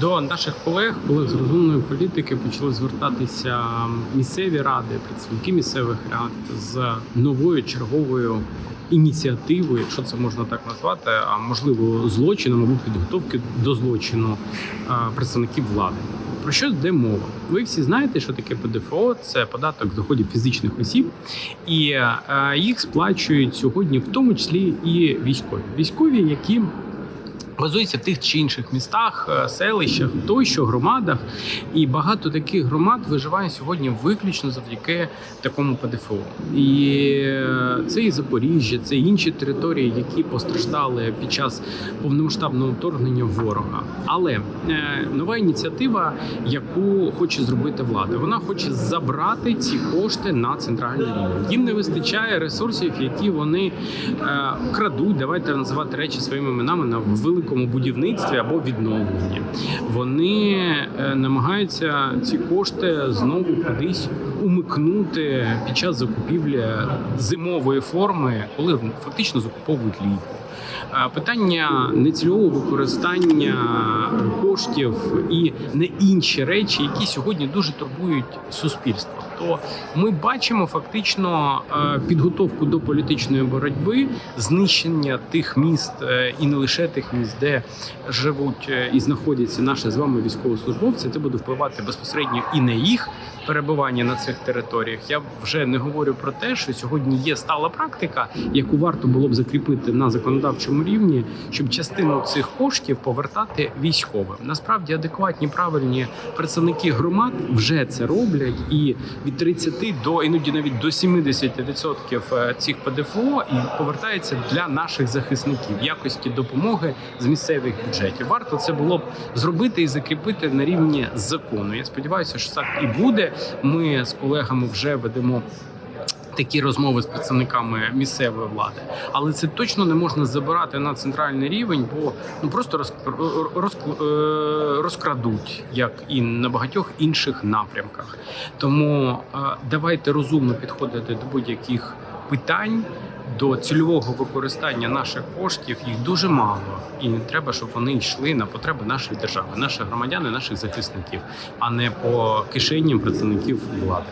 До наших колег, колег з розумної політики, почали звертатися місцеві ради, представники місцевих рад з новою черговою ініціативою, якщо це можна так назвати, а можливо злочином або підготовки до злочину представників влади. Про що йде мова? Ви всі знаєте, що таке ПДФО це податок доходів фізичних осіб, і їх сплачують сьогодні, в тому числі і військові. Військові, які базуються в тих чи інших містах, е, селищах, тощо громадах, і багато таких громад виживає сьогодні виключно завдяки такому ПДФО. І е, це і Запоріжжя, це і інші території, які постраждали під час повномасштабного вторгнення ворога. Але е, нова ініціатива, яку хоче зробити влада, вона хоче забрати ці кошти на центральний рівень. Їм не вистачає ресурсів, які вони крадуть. Давайте називати речі своїми іменами на великому будівництві або відновленні. Вони е, намагаються ці кошти знову кудись умикнути під час закупівлі зимової форми, коли фактично закуповують ліку. Питання нецільового використання коштів і не інші речі, які сьогодні дуже турбують суспільство. То ми бачимо фактично е, підготовку до політичної боротьби, знищення тих міст е, і не лише тих міст, де живуть е, і знаходяться наші з вами військовослужбовці. Це буде впливати безпосередньо і на їх перебування на цих територіях. Я вже не говорю про те, що сьогодні є стала практика, яку варто було б закріпити на законодавчому рівні, щоб частину цих коштів повертати військовим. Насправді адекватні правильні представники громад вже це роблять, і від 30 до іноді навіть до 70% цих ПДФО і повертається для наших захисників якості допомоги з місцевих бюджетів. Варто це було б зробити і закріпити на рівні закону. Я сподіваюся, що так і буде. Ми з колегами вже ведемо. Такі розмови з представниками місцевої влади, але це точно не можна забирати на центральний рівень, бо ну просто роз, роз, е, розкрадуть, як і на багатьох інших напрямках. Тому е, давайте розумно підходити до будь-яких питань. До цільового використання наших коштів їх дуже мало, і не треба, щоб вони йшли на потреби нашої держави, наших громадян, наших захисників, а не по кишеням представників влади.